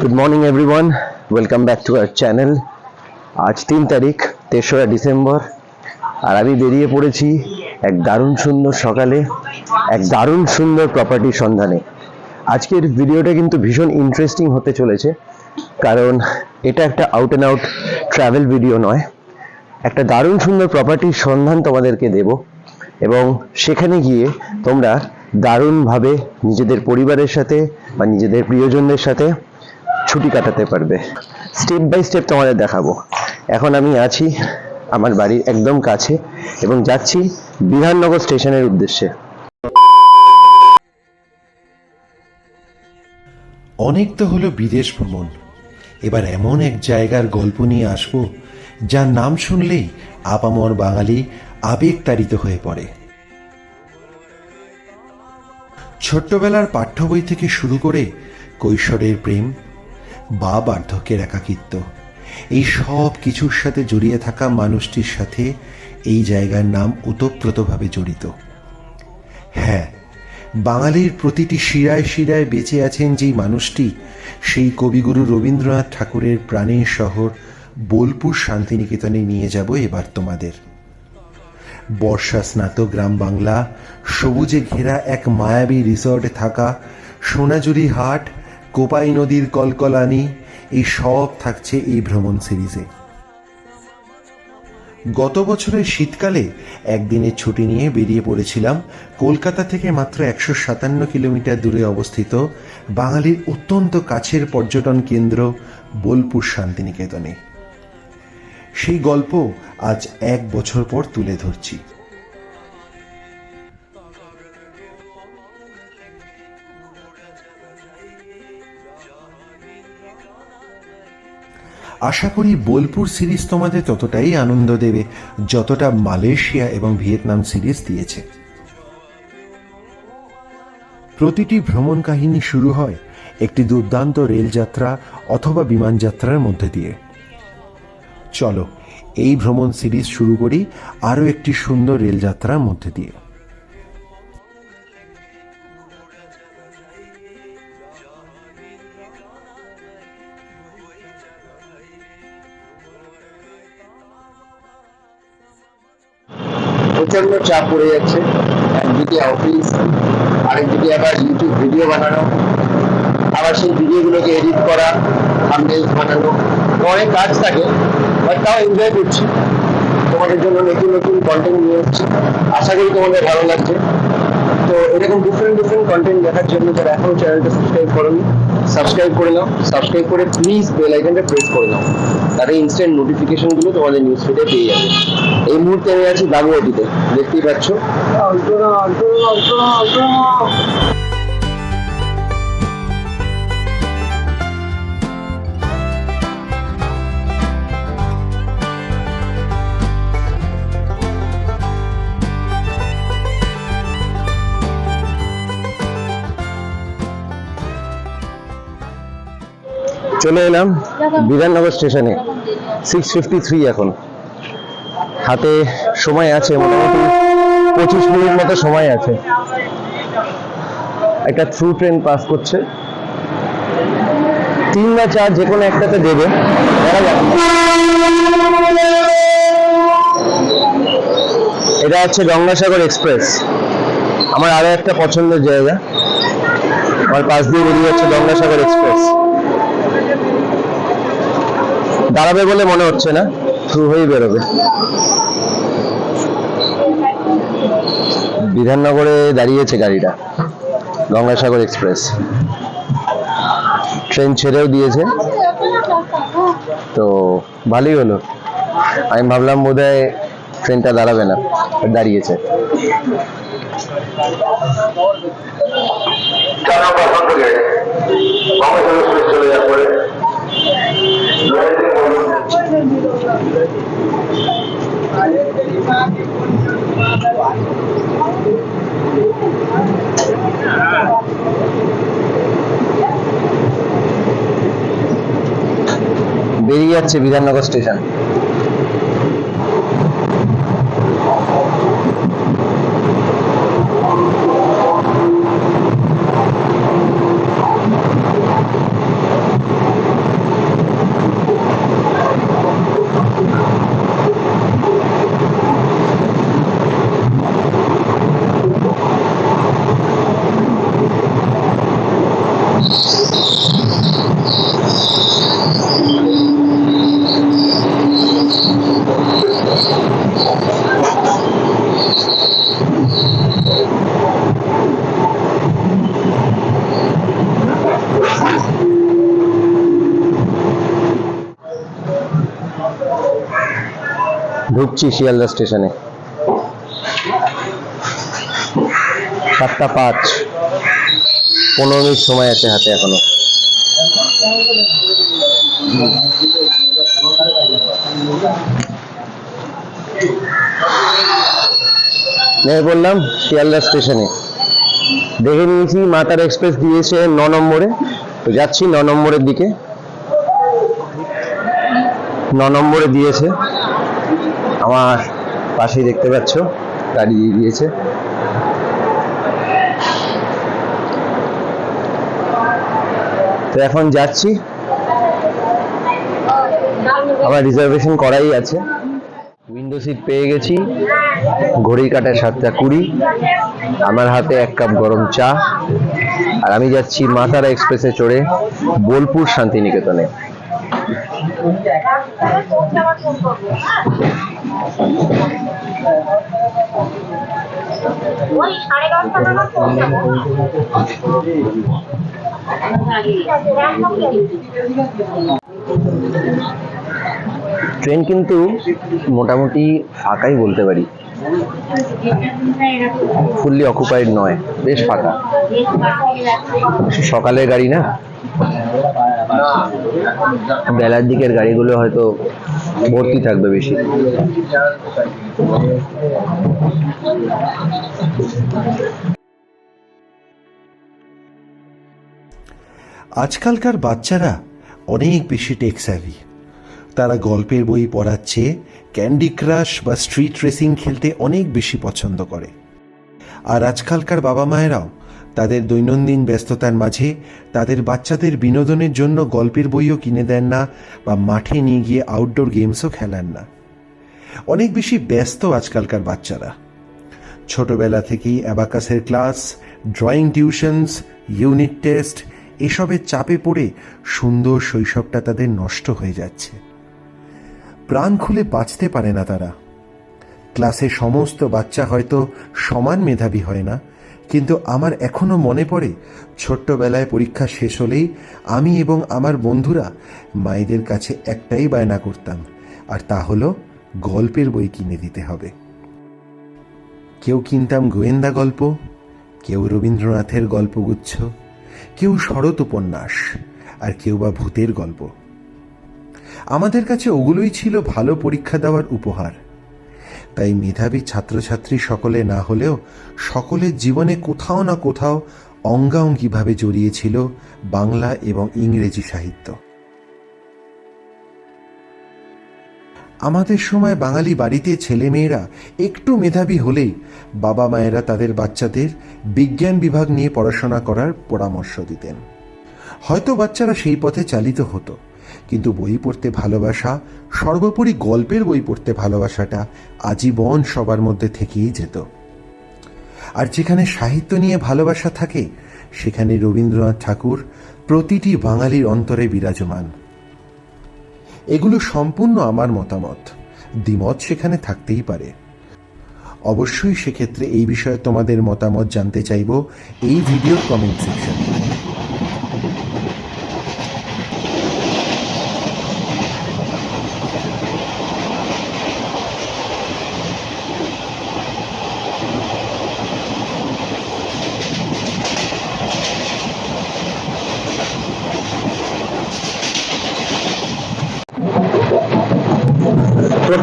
Good morning everyone welcome back to our channel আজ তিন তারিখ, তেসরা ডিসেম্বর, আর আমি বেরিয়ে পড়েছি এক দারুণ সুন্দর সকালে, এক দারুণ সুন্দর প্রপার্টির সন্ধানে। আজকের ভিডিওটা কিন্তু ভীষণ ইন্টারেস্টিং হতে চলেছে, কারণ এটা একটা out and out travel video নয়। একটা দারুণ সুন্দর প্রপার্টির সন্ধান তোমাদেরকে দেব, এবং সেখানে গিয়ে তোমরা দারুণভাবে নিজেদের পরিবারের সাথে বা নিজেদের প্রিয়জনদের সাথে ছুটি কাটাতে পারবে। স্টেপ বাই স্টেপ তোমাদের দেখাবো। এখন আমি আছি আমার বাড়ির একদম কাছে এবং যাচ্ছি বিধাননগর স্টেশনের উদ্দেশ্যে। অনেক তো হলো বিদেশ ভ্রমণ। এবার এমন এক জায়গার গল্প নিয়ে আসব, যার নাম শুনলেই আপামর বাঙালি আবেগ তাড়িত হয়ে পড়ে। ছোট্টবেলার পাঠ্য বই থেকে শুরু করে কৈশোরের প্রেম বা বার্ধক্যের একাকিত্ব। এই সব কিছুর সাথে জড়িয়ে থাকা মানুষটির সাথে এই জায়গার নাম ওতপ্রোতভাবে জড়িত। হ্যাঁ বাঙালির প্রতিটি শিরায় শিরায় বেঁচে আছেন যেই মানুষটি, সেই কবিগুরু রবীন্দ্রনাথ ঠাকুরের প্রাণের শহর বোলপুর শান্তিনিকেতনে নিয়ে যাব এবার তোমাদের। বর্ষা স্নাত গ্রাম বাংলা, সবুজে ঘেরা এক মায়াবী রিসর্টে থাকা সোনাজুরি হাট কোপাই নদীর কলকলানি, এই সব থাকছে এই ভ্রমণ সিরিজে। গত বছরের শীতকালে একদিনের ছুটি নিয়ে বেরিয়ে পড়েছিলাম কলকাতা থেকে মাত্র একশো সাতান্ন কিলোমিটার দূরে অবস্থিত বাঙালির অত্যন্ত কাছের পর্যটন কেন্দ্র বোলপুর শান্তিনিকেতনে। সেই গল্প আজ এক বছর পর তুলে ধরছি। আশা করি বোলপুর সিরিজ তোমাদের ততটাই আনন্দ দেবে, যতটা মালয়েশিয়া এবং ভিয়েতনাম সিরিজ দিয়েছে। প্রতিটি ভ্রমণ কাহিনী শুরু হয় একটি দুর্দান্ত রেলযাত্রা অথবা বিমান যাত্রার মধ্যে দিয়ে। চলো, এই ভ্রমণ সিরিজ শুরু করি আরও একটি সুন্দর রেলযাত্রার মধ্যে দিয়ে। চাপ পড়ে যাচ্ছে। একদিকে অফিস আরেকদিকে আবার ইউটিউব ভিডিও বানানো। আবার সেই ভিডিওগুলোকে এডিট করা থাম্বনেলস বানানো। অনেক কাজ থাকে বাট তাও এনজয় করছি। তোমাদের জন্য নতুন নতুন কন্টেন্ট নিয়ে এসেছি। আশা করি তোমাদের ভালো লাগছে। কন্টেন্ট দেখার জন্য যারা এখনও চ্যানেলটা সাবস্ক্রাইব করোনি সাবস্ক্রাইব করে নাও। সাবস্ক্রাইব করে প্লিজ বেল আইকনটা প্রেস করে নাও। তাতে ইনস্ট্যান্ট নোটিফিকেশনগুলো তোমাদের নিউজ ফিডে পেয়ে যাবে। এই মুহূর্তে আমি আছি বাগুয়াটিতে। দেখতেই পাচ্ছ। চলে এলাম বিধাননগর স্টেশনে। সিক্স ফিফটি থ্রি এখন। হাতে সময় আছে, মোটামুটি পঁচিশ মিনিট মতো সময় আছে। একটা থ্রু ট্রেন পাস করছে। তিন বা চার যে কোনো একটাতে দেবে। এটা হচ্ছে গঙ্গাসাগর এক্সপ্রেস। আমার আরও একটা পছন্দের জায়গা। আমার পাশ দিয়ে বেরিয়ে যাচ্ছে গঙ্গাসাগর এক্সপ্রেস। দাঁড়াবে বলে মনে হচ্ছে না? থ্রু হয়েই বেরোবে। বিধাননগরে দাঁড়িয়েছে গাড়িটা, গঙ্গাসাগর এক্সপ্রেস। ট্রেন ছেড়েও দিয়েছে। তো ভালোই হলো। আমি ভাবলাম বোধহয় ট্রেনটা দাঁড়াবে না, দাঁড়িয়েছে। চলে যাওয়ার পরে বেরিয়ে যাচ্ছে বিধাননগর স্টেশন। ঢুকছি শিয়ালদা স্টেশনে। সাতটা পাঁচ। পনেরো মিনিট সময় আছে হাতে এখনও। পড়লাম শিয়ালদা স্টেশনে। দেখে নিয়েছি, মাতার এক্সপ্রেস দিয়েছে ন নম্বরে। তো যাচ্ছি ন নম্বরের দিকে। ন নম্বরে দিয়েছে। আমার পাশেই দেখতে পাচ্ছ, গাড়ি দিয়ে দিয়েছে তো এখন যাচ্ছি। আমার রিজার্ভেশন করাই আছে। উইন্ডো সিট পেয়ে গেছি। ঘড়ি কাটায় সাতটা কুড়ি। আমার হাতে এক কাপ গরম চা। আর আমি যাচ্ছি মাতারা এক্সপ্রেসে চড়ে বোলপুর শান্তিনিকেতনে। ওই সাড়ে দশটা নাগাদ পৌঁছাবো ঠিক আছে একদম ট্রেন কিন্তু মোটামুটি ফাঁকাই বলতে পারি। ফুললি অকুপাইড নয় বেশ ফাঁকা। সকালের গাড়ি না? বেলার দিকের গাড়িগুলো হয়তো ভর্তি থাকবে বেশি। আজকালকার বাচ্চারা অনেক বেশি টেক স্যাভি তারা গল্পের বই পড়াচ্ছে ক্যান্ডি ক্রাশ বা স্ট্রিট রেসিং খেলতে অনেক বেশি পছন্দ করে। আর আজকালকার বাবা মায়েরাও তাদের দৈনন্দিন ব্যস্ততার মাঝে তাদের বাচ্চাদের বিনোদনের জন্য গল্পের বইও কিনে দেন না বা মাঠে নিয়ে গিয়ে আউটডোর গেমসও খেলেন না। অনেক বেশি ব্যস্ত আজকালকার বাচ্চারা। ছোটবেলা থেকেই অ্যাবাকাসের class, drawing tuitions, unit test এসবের চাপে পড়ে সুন্দর শৈশবটা তাদের নষ্ট হয়ে যাচ্ছে। প্রাণ খুলে বাঁচতে পারে না তারা। ক্লাসে সমস্ত বাচ্চা হয়তো সমান মেধাবী হয় না কিন্তু আমার এখনও মনে পড়ে, ছোট্টবেলায় পরীক্ষা শেষ হলেই আমি এবং আমার বন্ধুরা মায়েদের কাছে একটাই বায়না করতাম, আর তা হলো গল্পের বই কিনে দিতে হবে। কেউ কিনতাম গোয়েন্দা গল্প, কেউ রবীন্দ্রনাথের গল্পগুচ্ছ, কেউ শরৎ উপন্যাস, আর কেউ বা ভূতের গল্প। আমাদের কাছে ওগুলোই ছিল ভালো পরীক্ষা দেওয়ার উপহার। তাই মেধাবী ছাত্রছাত্রী সকলে না হলেও সকলের জীবনে কোথাও না কোথাও অঙ্গাঙ্গিভাবে জড়িয়েছিল বাংলা এবং ইংরেজি সাহিত্য। আমাদের সময় বাঙালি বাড়িতে ছেলেমেয়েরা একটু মেধাবী হলেই বাবা মায়েরা তাদের বাচ্চাদের বিজ্ঞান বিভাগ নিয়ে পড়াশোনা করার পরামর্শ দিতেন। হয়তো বাচ্চারা সেই পথে চালিত হতো। কিন্তু বই পড়তে ভালোবাসা, সর্বোপরি গল্পের বই পড়তে ভালোবাসাটা আজীবন সবার মধ্যে থেকেই যেত। আর যেখানে সাহিত্য নিয়ে ভালোবাসা থাকে, সেখানে রবীন্দ্রনাথ ঠাকুর প্রতিটি বাঙালির অন্তরে বিরাজমান। এগুলো সম্পূর্ণ আমার মতামত। দ্বিমত সেখানে থাকতেই পারে। অবশ্যই সেক্ষেত্রে এই বিষয়ে তোমাদের মতামত জানতে চাইব এই ভিডিওর কমেন্ট সেকশনে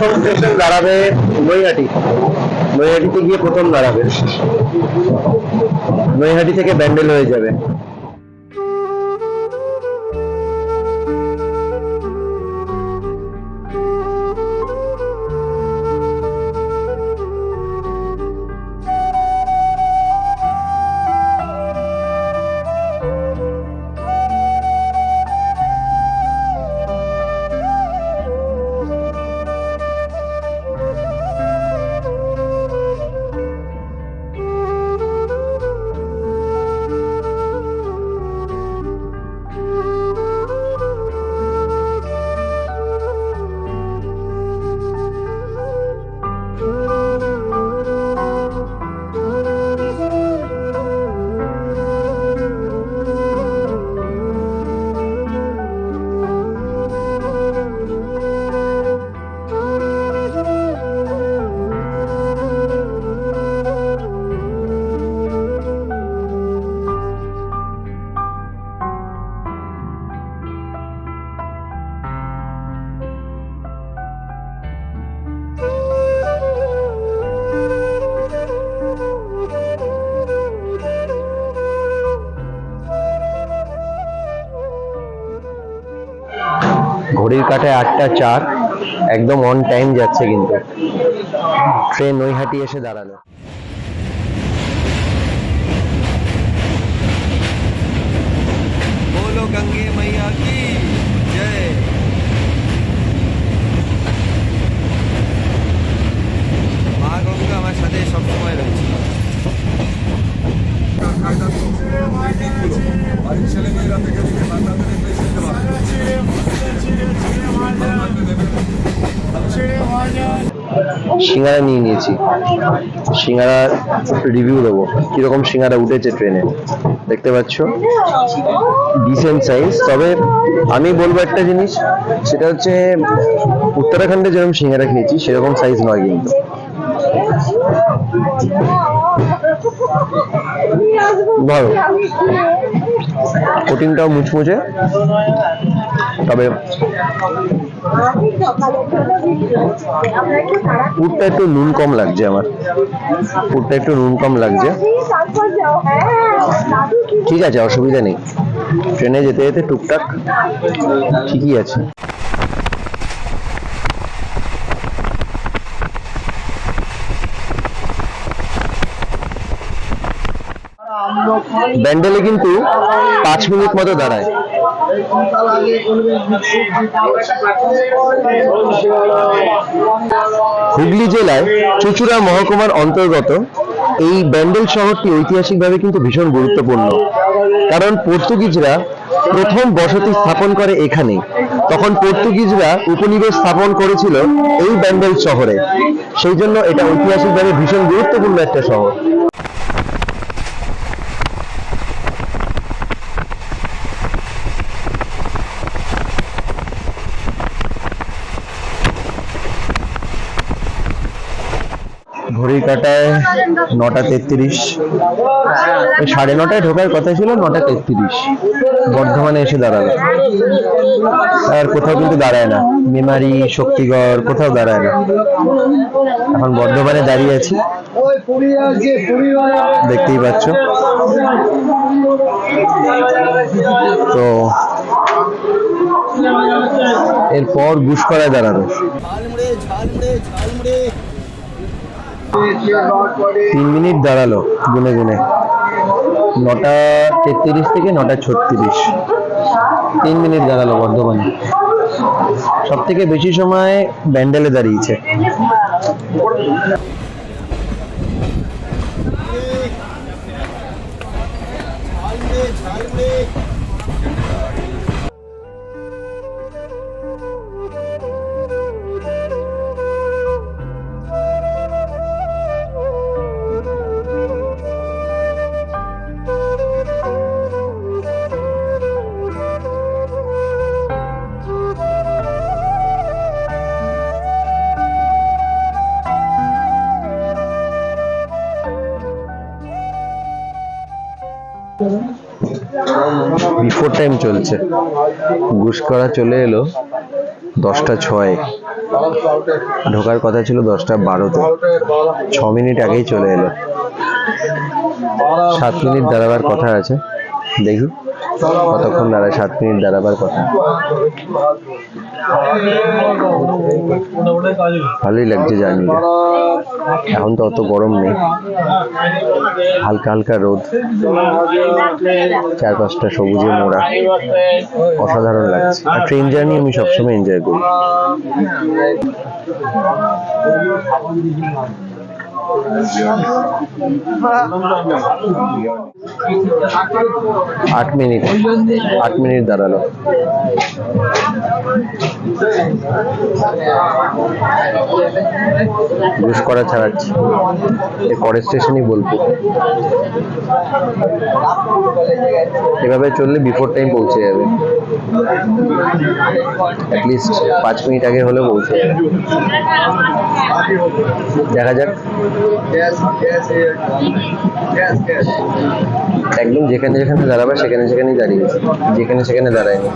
প্রথম স্টেশন দাঁড়াবে নৈহাটি। নৈহাটিতে গিয়ে প্রথম দাঁড়াবে। নৈহাটি থেকে ব্যান্ডেল হয়ে যাবে। কলকাতায় আটটা চার, একদম অন টাইম যাচ্ছে কিন্তু। ট্রেন নৈহাটি এসে দাঁড়াল। বলো গঙ্গে মাইয়া কি সিঙ্গারা নিয়ে নিয়েছি। সিঙ্গারা রিভিউ দেবো। কীরকম সিঙ্গারা উঠেছে ট্রেনে দেখতে পাচ্ছ? ডিসেন্ট সাইজ তবে আমি বলব একটা জিনিস, সেটা হচ্ছে উত্তরাখণ্ডে যেরকম সিঙ্গারা খেয়েছি, সেরকম সাইজ নয় কিন্তু। ভালো কোটিংটাও মুচমুচে, তবে পুরটা একটু নুন কম লাগছে আমার। পুরটা একটু নুন কম লাগছে। ঠিক আছে, অসুবিধা নেই। ট্রেনে যেতে যেতে টুকটাক ঠিকই আছে। ব্যান্ডেলে কিন্তু পাঁচ মিনিট মতো দাঁড়ায়। হুগলি জেলায় চুচুড়া মহকুমার অন্তর্গত এই ব্যান্ডেল শহরটি ঐতিহাসিকভাবে কিন্তু ভীষণ গুরুত্বপূর্ণ। কারণ পর্তুগিজরা প্রথম বসতি স্থাপন করে এখানে। তখন পর্তুগিজরা উপনিবেশ স্থাপন করেছিল এই ব্যান্ডেল শহরে। সেই জন্য এটা ঐতিহাসিকভাবে ভীষণ গুরুত্বপূর্ণ একটা শহর। ঘড়ির কাটায় নটা তেত্রিশ। সাড়ে নটায় ঢোকার কথা ছিল, নটা তেত্রিশ। বর্ধমানে এসে দাঁড়াল। আর কোথাও কিন্তু দাঁড়ায় না। মেমারি, শক্তিগড়, কোথাও দাঁড়ায় না। এখন বর্ধমানে দাঁড়িয়ে আছি। দেখতেই পাচ্ছ। তো এরপর গুসকরায় দাঁড়াবে তিন মিনিট দাঁড়াল, গুনে গুনে। নটা তেত্রিশ থেকে নটা ছত্রিশ। তিন মিনিট দাঁড়াল বর্ধমানে। সব থেকে বেশি সময় ব্যান্ডেলে দাঁড়িয়েছে। বিফোর টাইম চলছে। গুসকরা চলে এলো দশটা ছয়। ঢোকার কথা ছিল দশটা বারোতে। ছ মিনিট আগেই চলে এলো। সাত মিনিট দাঁড়াবার কথা আছে। দেখি কতক্ষণ দাঁড়ায় সাত মিনিট দাঁড়াবার কথা। ভালোই লাগছে জার্নিটা। এখন তো অত গরম নেই। হালকা হালকা রোদ। চার পাঁচটা সবুজে মোড়া। অসাধারণ লাগছে। আর ট্রেন জার্নি আমি সবসময় এনজয় করি। আট মিনিট আট মিনিট দাঁড়াল। ঘুষ করা ছাড়াচ্ছি। পরের স্টেশনই বলব এভাবে চললে বিফোর টাইম পৌঁছে যাবে। পাঁচ মিনিট আগে হলেও পৌঁছে যাবে। দেখা যাক। একদম যেখানে যেখানে দাঁড়াবে সেখানে সেখানেই দাঁড়িয়েছে। যেখানে সেখানে দাঁড়ায়নি।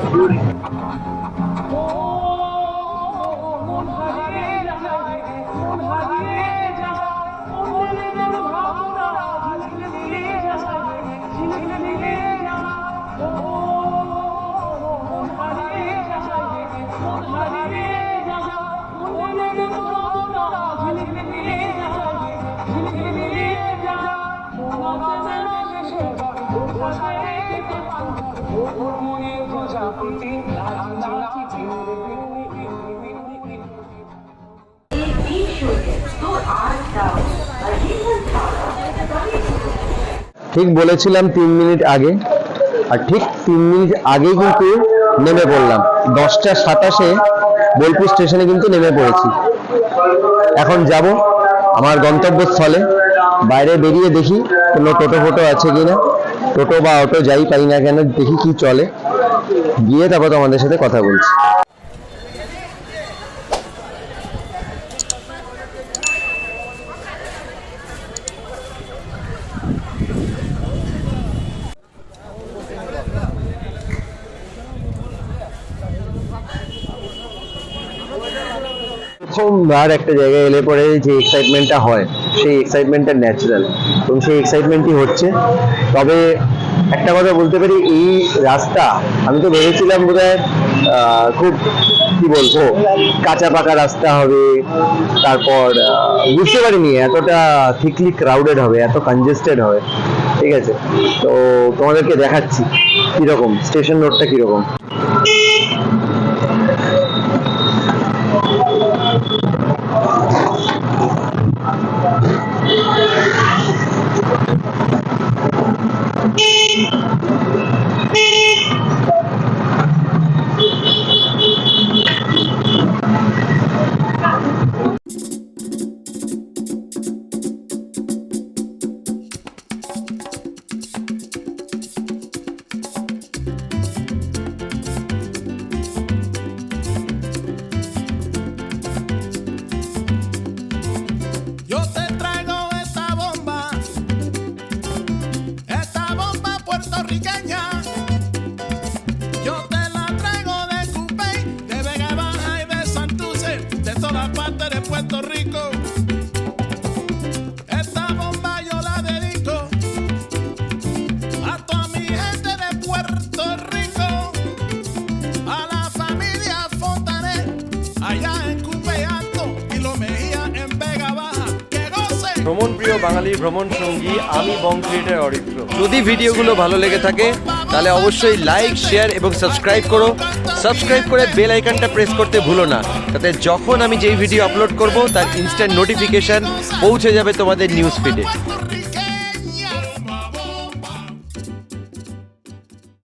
ঠিক বলেছিলাম তিন মিনিট আগে, আর ঠিক তিন মিনিট আগেই কিন্তু নেমে পড়লাম। দশটা সাতাশে বোলপুর স্টেশনে কিন্তু নেমে পড়েছি। এখন যাব আমার গন্তব্যস্থলে। বাইরে বেরিয়ে দেখি কোনো টোটো ফোটো আছে কিনা। টোটো বা অটো যাই পাই না কেন, দেখি কি চলে। গিয়ে তারপর তোমাদের সাথে কথা বলছি। প্রথমবার একটা জায়গায় এলে পরে যে এক্সাইটমেন্টটা হয়, সেই এক্সাইটমেন্টটা ন্যাচারাল এবং সেই এক্সাইটমেন্টই হচ্ছে। তবে একটা কথা বলতে পারি, এই রাস্তা, আমি তো ভেবেছিলাম বোধ খুব, কি বলব, কাঁচা পাকা রাস্তা হবে, তারপর বুঝতে পারিনি, এতটা থিকলি ক্রাউডেড হবে, এত কনজেস্টেড হবে। ঠিক আছে? তো তোমাদেরকে দেখাচ্ছি, কীরকম? স্টেশন রোডটা কীরকম? বাঙালির ভ্রমণ সঙ্গী, আমি বং ক্রিয়েটার অরিত্র। যদি ভিডিওগুলো ভালো লেগে থাকে, তাহলে অবশ্যই লাইক শেয়ার এবং সাবস্ক্রাইব করো। সাবস্ক্রাইব করে বেল আইকনটা প্রেস করতে ভুলো না। তাতে যখন আমি যেই ভিডিও আপলোড করব, তার ইনস্ট্যান্ট নোটিফিকেশান পৌঁছে যাবে তোমাদের নিউজ ফিডে.